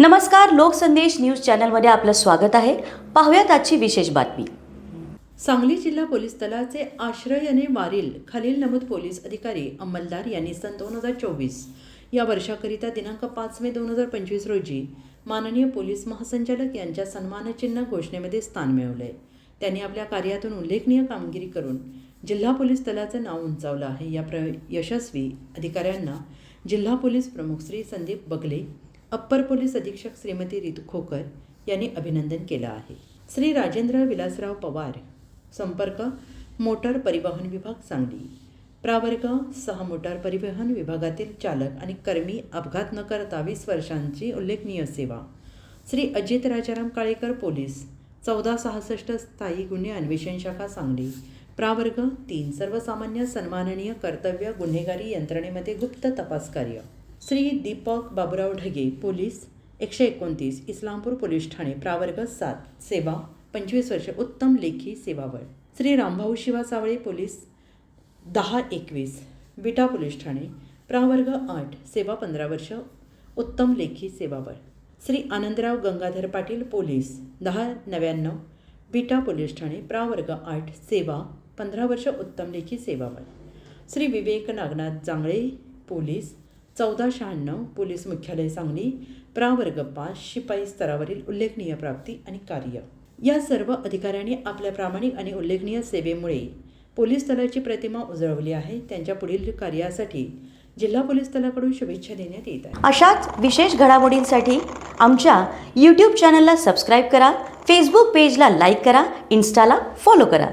नमस्कार लोकसंदेश न्यूज चॅनलमध्ये आपलं स्वागत आहे. पाहूयात आजची विशेष बातमी. सांगली जिल्हा पोलीस दलाचे आश्रयने वारील खालील नमूद पोलीस अधिकारी अंमलदार यांनी सन दोन हजार चोवीस या वर्षाकरिता दिनांक पाच मे दोन हजार पंचवीस रोजी माननीय पोलीस महासंचालक यांच्या सन्मानचिन्ह घोषणेमध्ये स्थान मिळवले. त्यांनी आपल्या कार्यातून उल्लेखनीय कामगिरी करून जिल्हा पोलीस दलाचं नाव उंचावलं आहे. या प्र यशस्वी अधिकाऱ्यांना जिल्हा पोलीस प्रमुख श्री संदीप बगले अप्पर पोलीस अधीक्षक श्रीमती रितू खोकर यांनी अभिनंदन केलं आहे. श्री राजेंद्र विलासराव पवार संपर्क मोटार परिवहन विभाग सांगली. प्रावर्ग सहा मोटार परिवहन विभागातील चालक आणि कर्मी अपघात न करता वीस वर्षांची उल्लेखनीय सेवा. श्री अजित राजाराम काळेकर पोलीस चौदा सहासष्ट स्थायी गुन्हे अन्वेषण शाखा सांगली. प्रावर्ग तीन सर्वसामान्य सन्माननीय कर्तव्य गुन्हेगारी यंत्रणेमध्ये गुप्त तपास कार्य श्री दीपक बाबुराव ढगे पोलीस एकशे एकोणतीस इस्लामपूर पोलीस ठाणे प्रावर्ग सात सेवा पंचवीस वर्ष उत्तम लेखी सेवावळ. श्री रामभाऊ शिवा सावळे पोलीस दहा एकवीस विटा पोलीस ठाणे प्रावर्ग आठ सेवा पंधरा वर्ष उत्तम लेखी सेवावळ. श्री आनंदराव गंगाधर पाटील पोलीस दहा नव्याण्णव विटा पोलीस ठाणे प्रावर्ग आठ सेवा पंधरा वर्ष उत्तम लेखी सेवावळ. श्री विवेक नागनाथ जांगळे पोलीस चौदा शहाण्णव पोलीस मुख्यालय सांगली प्रावर्ग पाच शिपाई स्तरावरील उल्लेखनीय प्राप्ती आणि कार्य. या सर्व अधिकाऱ्यांनी आपल्या प्रामाणिक आणि उल्लेखनीय सेवेमुळे पोलीस दलाची प्रतिमा उजळवली आहे. त्यांच्या पुढील कार्यासाठी जिल्हा पोलीस दलाकडून शुभेच्छा देण्यात येत आहे अशाच विशेष घडामोडींसाठी आमच्या यूट्यूब चॅनलला सबस्क्राईब करा फेसबुक पेजला लाईक करा इन्स्टाला फॉलो करा.